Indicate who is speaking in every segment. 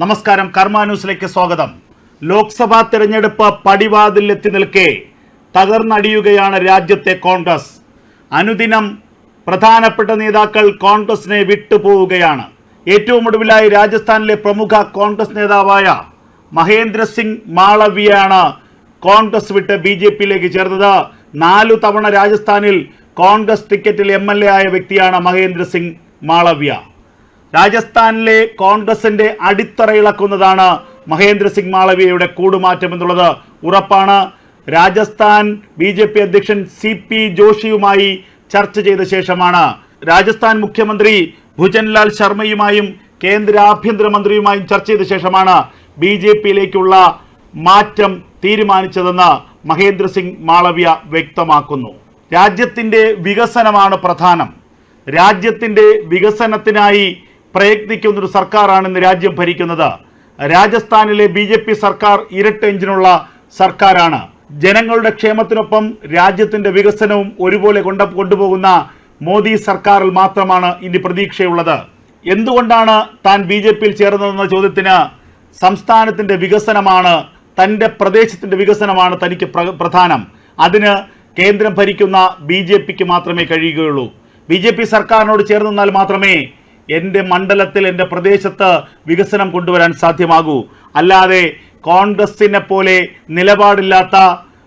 Speaker 1: നമസ്കാരം കർമ്മ ന്യൂസിലേക്ക് സ്വാഗതം. ലോക്സഭാ തെരഞ്ഞെടുപ്പ് പടിവാതിൽ എത്തി നിൽക്കെ തകർന്നടിയുകയാണ് രാജ്യത്തെ കോൺഗ്രസ്. അനുദിനം പ്രധാനപ്പെട്ട നേതാക്കൾ കോൺഗ്രസിനെ വിട്ടുപോവുകയാണ്. ഏറ്റവും ഒടുവിലായി രാജസ്ഥാനിലെ പ്രമുഖ കോൺഗ്രസ് നേതാവായ മഹേന്ദ്ര സിംഗ് മാളവിയാണ് കോൺഗ്രസ് വിട്ട് ബി ജെ പിയിലേക്ക് ചേർന്നത്. നാലു തവണ രാജസ്ഥാനിൽ കോൺഗ്രസ് ടിക്കറ്റിൽ എം എൽ എ ആയ വ്യക്തിയാണ് മഹേന്ദ്ര സിംഗ് മാളവ്യ. രാജസ്ഥാനിലെ കോൺഗ്രസിന്റെ അടിത്തറ ഇളക്കുന്നതാണ് മഹേന്ദ്ര സിംഗ് മാളവ്യയുടെ കൂടുമാറ്റം എന്നുള്ളത്. ഉറപ്പാണ്. രാജസ്ഥാൻ ബി ജെ പി അധ്യക്ഷൻ സി പി ജോഷിയുമായി ചർച്ച ചെയ്ത ശേഷമാണ്. രാജസ്ഥാൻ മുഖ്യമന്ത്രി ഭുജൻലാൽ ശർമ്മയുമായും കേന്ദ്ര ആഭ്യന്തരമന്ത്രിയുമായും ചർച്ച ചെയ്ത ശേഷമാണ് ബി ജെ പിയിലേക്കുള്ള മാറ്റം തീരുമാനിച്ചതെന്ന് മഹേന്ദ്ര സിംഗ് മാളവ്യ വ്യക്തമാക്കുന്നു. രാജ്യത്തിന്റെ വികസനമാണ് പ്രധാനം. രാജ്യത്തിന്റെ വികസനത്തിനായി പ്രയത്നിക്കുന്ന ഒരു സർക്കാരാണ് ഇന്ന് രാജ്യം ഭരിക്കുന്നത്. രാജസ്ഥാനിലെ ബി ജെ പി സർക്കാർ ഇരട്ട എഞ്ചിനുള്ള സർക്കാരാണ്. ജനങ്ങളുടെ ക്ഷേമത്തിനൊപ്പം രാജ്യത്തിന്റെ വികസനവും ഒരുപോലെ കൊണ്ട കൊണ്ടുപോകുന്ന മോദി സർക്കാരിൽ മാത്രമാണ് ഇനി പ്രതീക്ഷയുള്ളത്. എന്തുകൊണ്ടാണ് താൻ ബി ജെ പിയിൽ ചേർന്നതെന്ന ചോദ്യത്തിന് സംസ്ഥാനത്തിന്റെ വികസനമാണ് തന്റെ പ്രദേശത്തിന്റെ വികസനമാണ് തനിക്ക് പ്രധാനം. അതിന് കേന്ദ്രം ഭരിക്കുന്ന ബി മാത്രമേ കഴിയുകയുള്ളൂ. ബി സർക്കാരിനോട് ചേർന്ന് നിന്നാൽ മാത്രമേ എന്റെ മണ്ഡലത്തിൽ എന്റെ പ്രദേശത്ത് വികസനം കൊണ്ടുവരാൻ സാധ്യമാകൂ. അല്ലാതെ കോൺഗ്രസിനെ പോലെ നിലപാടില്ലാത്ത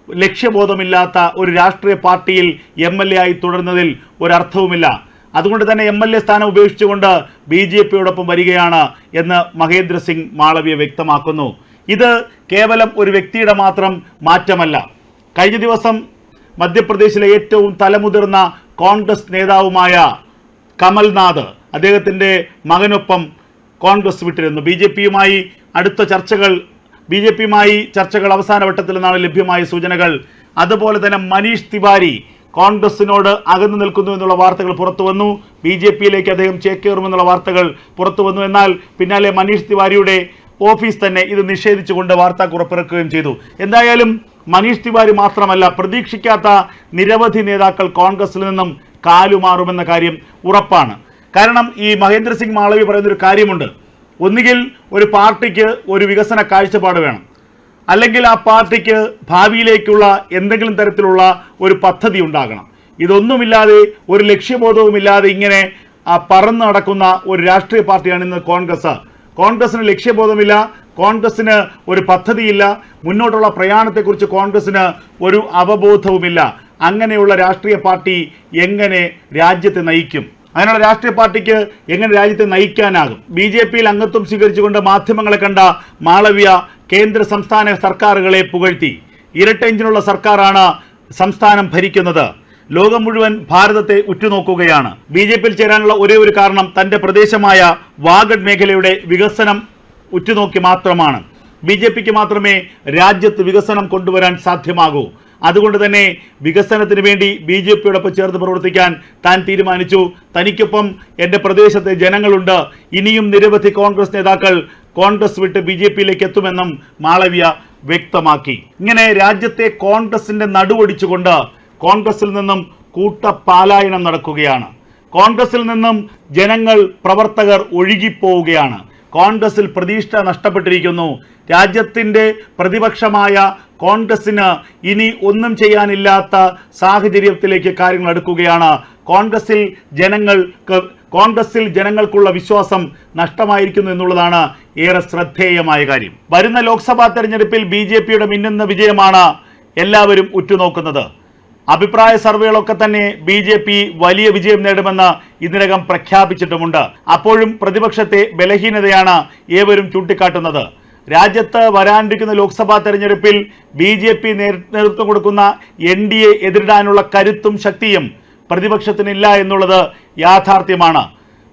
Speaker 1: ലക്ഷ്യബോധമില്ലാത്ത ഒരു രാഷ്ട്രീയ പാർട്ടിയിൽ എം എൽ എ ആയി തുടരുന്നതിൽ ഒരർത്ഥവുമില്ല. അതുകൊണ്ട് തന്നെ എം എൽ എ സ്ഥാനം ഉപേക്ഷിച്ചുകൊണ്ട് ബി ജെ പിയോടൊപ്പം വരികയാണ് എന്ന് മഹേന്ദ്ര സിംഗ് മാളവ്യ വ്യക്തമാക്കുന്നു. ഇത് കേവലം ഒരു വ്യക്തിയുടെ മാത്രം മാറ്റമല്ല. കഴിഞ്ഞ ദിവസം മധ്യപ്രദേശിലെ ഏറ്റവും തലമുതിർന്ന കോൺഗ്രസ് നേതാവുമായ കമൽനാഥ് അദ്ദേഹത്തിന്റെ മകനൊപ്പം കോൺഗ്രസ് വിട്ടിരുന്നു. ബി ജെ പിയുമായി അടുത്ത ചർച്ചകൾ ബി ജെ പിയുമായി ചർച്ചകൾ അവസാന വട്ടത്തിൽ നിന്നാണ് ലഭ്യമായ സൂചനകൾ. അതുപോലെ തന്നെ മനീഷ് തിവാരി കോൺഗ്രസിനോട് അകന്നു നിൽക്കുന്നു എന്നുള്ള വാർത്തകൾ പുറത്തു വന്നു. ബി ജെ പിയിലേക്ക് അദ്ദേഹം ചേക്കേറുമെന്നുള്ള വാർത്തകൾ പുറത്തു വന്നു. എന്നാൽ പിന്നാലെ മനീഷ് തിവാരിയുടെ ഓഫീസ് തന്നെ ഇത് നിഷേധിച്ചുകൊണ്ട് വാർത്ത പുറത്തിറക്കുകയും ചെയ്തു. എന്തായാലും മനീഷ് തിവാരി മാത്രമല്ല പ്രതീക്ഷിക്കാത്ത നിരവധി നേതാക്കൾ കോൺഗ്രസിൽ നിന്നും കാലുമാറുമെന്ന കാര്യം ഉറപ്പാണ്. കാരണം ഈ മഹേന്ദ്ര സിംഗ് മാളവി പറയുന്നൊരു കാര്യമുണ്ട്. ഒന്നുകിൽ ഒരു പാർട്ടിക്ക് ഒരു വികസന കാഴ്ചപ്പാട് വേണം. അല്ലെങ്കിൽ ആ പാർട്ടിക്ക് ഭാവിയിലേക്കുള്ള എന്തെങ്കിലും തരത്തിലുള്ള ഒരു പദ്ധതി ഉണ്ടാകണം. ഇതൊന്നുമില്ലാതെ ഒരു ലക്ഷ്യബോധവുമില്ലാതെ ഇങ്ങനെ പറന്ന് നടക്കുന്ന ഒരു രാഷ്ട്രീയ പാർട്ടിയാണ് ഇന്ന് കോൺഗ്രസ്. കോൺഗ്രസിന് ലക്ഷ്യബോധമില്ല കോൺഗ്രസിന് ഒരു പദ്ധതിയില്ല മുന്നോട്ടുള്ള പ്രയാണത്തെക്കുറിച്ച് കോൺഗ്രസിന് ഒരു അവബോധവുമില്ല. അങ്ങനെയുള്ള രാഷ്ട്രീയ പാർട്ടി എങ്ങനെ രാജ്യത്തെ നയിക്കും? അങ്ങനെയുള്ള രാഷ്ട്രീയ പാർട്ടിക്ക് എങ്ങനെ രാജ്യത്തെ നയിക്കാനാകും? ബി ജെ പിയിൽ അംഗത്വം സ്വീകരിച്ചുകൊണ്ട് മാധ്യമങ്ങളെ കണ്ട മാളവ്യ കേന്ദ്ര സംസ്ഥാന സർക്കാരുകളെ പുകഴ്ത്തി. ഇരട്ട എഞ്ചിനുള്ള സർക്കാരാണ് സംസ്ഥാനം ഭരിക്കുന്നത്. ലോകം മുഴുവൻ ഭാരതത്തെ ഉറ്റുനോക്കുകയാണ്. ബി ജെ പിയിൽ ചേരാനുള്ള ഒരേ ഒരു കാരണം തന്റെ പ്രദേശമായ വാഗഡ് മേഖലയുടെ വികസനം ഉറ്റുനോക്കി മാത്രമാണ്. ബി ജെ പിക്ക് മാത്രമേ രാജ്യത്ത് വികസനം കൊണ്ടുവരാൻ സാധ്യമാകൂ. അതുകൊണ്ട് തന്നെ വികസനത്തിന് വേണ്ടി ബി ജെ പിയോടൊപ്പം ചേർന്ന് പ്രവർത്തിക്കാൻ താൻ തീരുമാനിച്ചു. തനിക്കൊപ്പം എന്റെ പ്രദേശത്തെ ജനങ്ങളുണ്ട്. ഇനിയും നിരവധി കോൺഗ്രസ് നേതാക്കൾ കോൺഗ്രസ് വിട്ട് ബി ജെ പിയിലേക്ക് എത്തുമെന്നും മാളവ്യ വ്യക്തമാക്കി. ഇങ്ങനെ രാജ്യത്തെ കോൺഗ്രസിന്റെ നടുവടിച്ചുകൊണ്ട് കോൺഗ്രസിൽ നിന്നും കൂട്ടപാലായനം നടക്കുകയാണ്. കോൺഗ്രസിൽ നിന്നും ജനങ്ങൾ പ്രവർത്തകർ ഒഴുകിപ്പോവുകയാണ്. കോൺഗ്രസിൽ പ്രതീക്ഷ നഷ്ടപ്പെട്ടിരിക്കുന്നു. രാജ്യത്തിന്റെ പ്രതിപക്ഷമായ കോൺഗ്രസിന് ഇനി ഒന്നും ചെയ്യാനില്ലാത്ത സാഹചര്യത്തിലേക്ക് കാര്യങ്ങൾ അടുക്കുകയാണ്. കോൺഗ്രസിൽ ജനങ്ങൾക്ക് കോൺഗ്രസിൽ ജനങ്ങൾക്കുള്ള വിശ്വാസം നഷ്ടമായിരിക്കുന്നു എന്നുള്ളതാണ് ഏറെ ശ്രദ്ധേയമായ കാര്യം. വരുന്ന ലോക്സഭാ തെരഞ്ഞെടുപ്പിൽ ബി ജെ പിയുടെ മിന്നുന്ന വിജയമാണ് എല്ലാവരും ഉറ്റുനോക്കുന്നത്. അഭിപ്രായ സർവേകളൊക്കെ തന്നെ ബി ജെ പി വലിയ വിജയം നേടുമെന്ന് ഇതിനകം പ്രഖ്യാപിച്ചിട്ടുമുണ്ട്. അപ്പോഴും പ്രതിപക്ഷത്തെ ബലഹീനതയാണ് ഏവരും ചൂണ്ടിക്കാട്ടുന്നത്. രാജ്യത്ത് വരാനിരിക്കുന്ന ലോക്സഭാ തെരഞ്ഞെടുപ്പിൽ ബി ജെ പി നേതൃത്വം കൊടുക്കുന്ന എൻ ഡി എ എതിരിടാനുള്ള കരുത്തും ശക്തിയും പ്രതിപക്ഷത്തിനില്ല എന്നുള്ളത് യാഥാർത്ഥ്യമാണ്.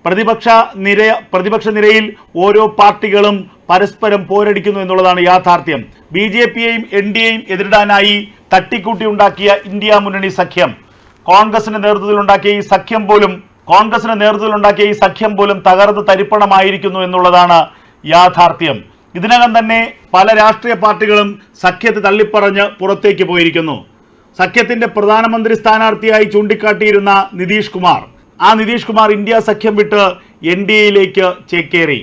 Speaker 1: പ്രതിപക്ഷ നിര പ്രതിപക്ഷ നിരയിൽ ഓരോ പാർട്ടികളും പരസ്പരം പോരടിക്കുന്നു എന്നുള്ളതാണ് യാഥാർത്ഥ്യം. ബി ജെ പിയെയും എൻ ഡി എയും എതിരിടാനായി തട്ടിക്കൂട്ടി ഉണ്ടാക്കിയ ഇന്ത്യ മുന്നണി സഖ്യം. കോൺഗ്രസിന്റെ നേതൃത്വത്തിലുണ്ടാക്കിയ ഈ സഖ്യം പോലും കോൺഗ്രസിന്റെ നേതൃത്വത്തിലുണ്ടാക്കിയ ഈ സഖ്യം പോലും തകർന്ന് തരിപ്പണമായിരിക്കുന്നു എന്നുള്ളതാണ് യാഥാർത്ഥ്യം. ഇതിനകം തന്നെ പല രാഷ്ട്രീയ പാർട്ടികളും സഖ്യത്തെ തള്ളിപ്പറഞ്ഞ് പുറത്തേക്ക് പോയിരിക്കുന്നു. സഖ്യത്തിന്റെ പ്രധാനമന്ത്രി സ്ഥാനാർത്ഥിയായി ചൂണ്ടിക്കാട്ടിയിരുന്ന നിതീഷ് കുമാർ. ആ നിതീഷ് കുമാർ ഇന്ത്യ സഖ്യം വിട്ട് എൻ ഡി എയിലേക്ക് ചേക്കേറി.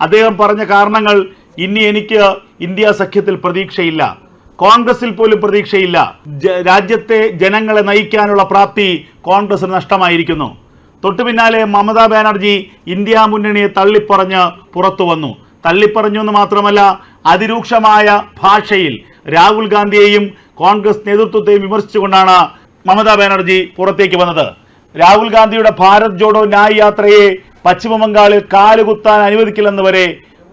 Speaker 1: അദ്ദേഹം പറഞ്ഞ കാരണങ്ങൾ ഇനി എനിക്ക് ഇന്ത്യ സഖ്യത്തിൽ പ്രതീക്ഷയില്ല. കോൺഗ്രസിൽ പോലും പ്രതീക്ഷയില്ല. രാജ്യത്തെ ജനങ്ങളെ നയിക്കാനുള്ള പ്രാപ്തി കോൺഗ്രസിന് നഷ്ടമായിരിക്കുന്നു. തൊട്ടു പിന്നാലെ മമതാ ബാനർജി ഇന്ത്യ മുന്നണിയെ തള്ളിപ്പറഞ്ഞ് പുറത്തു വന്നു. തള്ളിപ്പറഞ്ഞു എന്ന് മാത്രമല്ല അതിരൂക്ഷമായ ഭാഷയിൽ രാഹുൽ ഗാന്ധിയെയും കോൺഗ്രസ് നേതൃത്വത്തെയും വിമർശിച്ചുകൊണ്ടാണ് മമതാ ബാനർജി പുറത്തേക്ക് വന്നത്. രാഹുൽ ഗാന്ധിയുടെ ഭാരത് ജോഡോ ന്യായ് യാത്രയെ പശ്ചിമ ബംഗാളിൽ കാലുകുത്താൻ അനുവദിക്കില്ലെന്ന് വരെ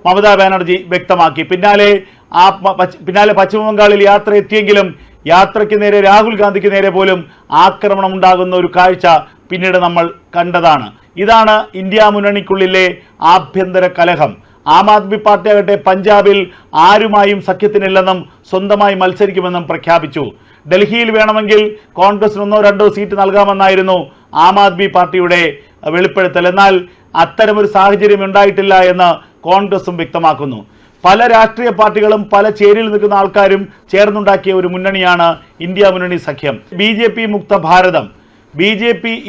Speaker 1: മമതാ ബാനർജി വ്യക്തമാക്കി. പിന്നാലെ ആ പിന്നാലെ പശ്ചിമ ബംഗാളിൽ യാത്ര എത്തിയെങ്കിലും യാത്രയ്ക്ക് നേരെ രാഹുൽ ഗാന്ധിക്ക് നേരെ പോലും ആക്രമണം ഉണ്ടാകുന്ന ഒരു കാഴ്ച പിന്നീട് നമ്മൾ കണ്ടതാണ്. ഇതാണ് ഇന്ത്യ മുന്നണിക്കുള്ളിലെ ആഭ്യന്തര കലഹം. ആം ആദ്മി പാർട്ടി ആകട്ടെ പഞ്ചാബിൽ ആരുമായും സഖ്യത്തിനില്ലെന്നും സ്വന്തമായി മത്സരിക്കുമെന്നും പ്രഖ്യാപിച്ചു. ഡൽഹിയിൽ വേണമെങ്കിൽ കോൺഗ്രസിന് ഒന്നോ രണ്ടോ സീറ്റ് നൽകാമെന്നായിരുന്നു ആം ആദ്മി പാർട്ടിയുടെ വെളിപ്പെടുത്തൽ. എന്നാൽ അത്തരമൊരു സാഹചര്യം ഉണ്ടായിട്ടില്ല എന്ന് കോൺഗ്രസും വ്യക്തമാക്കുന്നു. പല രാഷ്ട്രീയ പാർട്ടികളും പല ചേരിയിൽ നിൽക്കുന്ന ആൾക്കാരും ചേർന്നുണ്ടാക്കിയ ഒരു മുന്നണിയാണ് ഇന്ത്യ മുന്നണി സഖ്യം. ബി മുക്ത ഭാരതം. ബി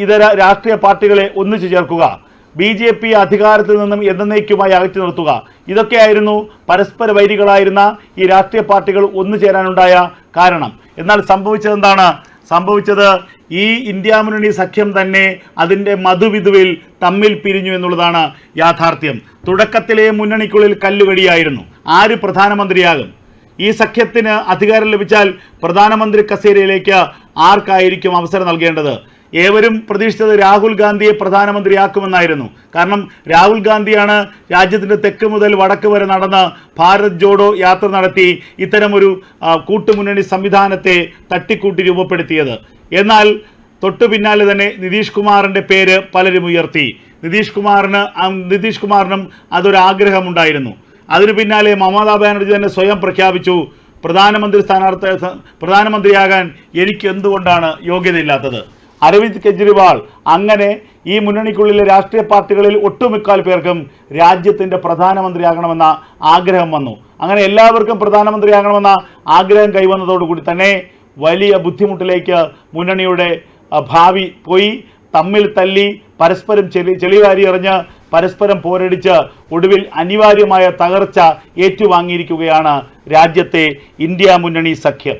Speaker 1: ഇതര രാഷ്ട്രീയ പാർട്ടികളെ ഒന്നിച്ചു ചേർക്കുക. ബി ജെ പി അധികാരത്തിൽ നിന്നും എന്നേക്കുമായി അകറ്റി നിർത്തുക. ഇതൊക്കെയായിരുന്നു പരസ്പര വൈരികളായിരുന്ന ഈ രാഷ്ട്രീയ പാർട്ടികൾ ഒന്നു ചേരാനുണ്ടായ കാരണം. എന്നാൽ സംഭവിച്ചത് എന്താണ് സംഭവിച്ചത് ഈ ഇന്ത്യ മുന്നണി സഖ്യം തന്നെ അതിന്റെ മധുവിധുവിൽ തമ്മിൽ പിരിഞ്ഞു എന്നുള്ളതാണ് യാഥാർത്ഥ്യം. തുടക്കത്തിലെ മുന്നണിക്കുള്ളിൽ കല്ലുകടിയായിരുന്നു. ആര് പ്രധാനമന്ത്രിയാകും? ഈ സഖ്യത്തിന് അധികാരം ലഭിച്ചാൽ പ്രധാനമന്ത്രി കസേരയിലേക്ക് ആർക്കായിരിക്കും അവസരം നൽകേണ്ടത്? ഏവരും പ്രതീക്ഷിച്ചത് രാഹുൽ ഗാന്ധിയെ പ്രധാനമന്ത്രിയാക്കുമെന്നായിരുന്നു. കാരണം രാഹുൽ ഗാന്ധിയാണ് രാജ്യത്തിന്റെ തെക്ക് മുതൽ വടക്ക് വരെ നടന്ന ഭാരത് ജോഡോ യാത്ര നടത്തി ഇത്തരമൊരു കൂട്ടുമുന്നണി സംവിധാനത്തെ തട്ടിക്കൂട്ടി രൂപപ്പെടുത്തിയത്. എന്നാൽ തൊട്ടു പിന്നാലെ തന്നെ നിതീഷ് കുമാറിന്റെ പേര് പലരും ഉയർത്തി. നിതീഷ് കുമാറിന് നിതീഷ് കുമാറിനും അതൊരാഗ്രഹമുണ്ടായിരുന്നു അതിനു പിന്നാലെ മമതാ ബാനർജി തന്നെ സ്വയം പ്രഖ്യാപിച്ചു പ്രധാനമന്ത്രി സ്ഥാനാർത്ഥി പ്രധാനമന്ത്രിയാകാൻ എനിക്ക് എന്തുകൊണ്ടാണ് യോഗ്യതയില്ലാത്തത്? അരവിന്ദ് കെജ്രിവാൾ. അങ്ങനെ ഈ മുന്നണിക്കുള്ളിലെ രാഷ്ട്രീയ പാർട്ടികളിൽ ഒട്ടുമിക്കാൽ പേർക്കും രാജ്യത്തിന്റെ പ്രധാനമന്ത്രിയാകണമെന്ന ആഗ്രഹം വന്നു. അങ്ങനെ എല്ലാവർക്കും പ്രധാനമന്ത്രിയാകണമെന്ന ആഗ്രഹം കൈവന്നതോടുകൂടി തന്നെ വലിയ ബുദ്ധിമുട്ടിലേക്ക് മുന്നണിയുടെ ഭാവി പോയി. തമ്മിൽ തല്ലി പരസ്പരം ചെളി ചെളിവാരി എറിഞ്ഞ് പരസ്പരം പോരടിച്ച് ഒടുവിൽ അനിവാര്യമായ തകർച്ച ഏറ്റുവാങ്ങിയിരിക്കുകയാണ് രാജ്യത്തെ ഇന്ത്യ മുന്നണി സഖ്യം.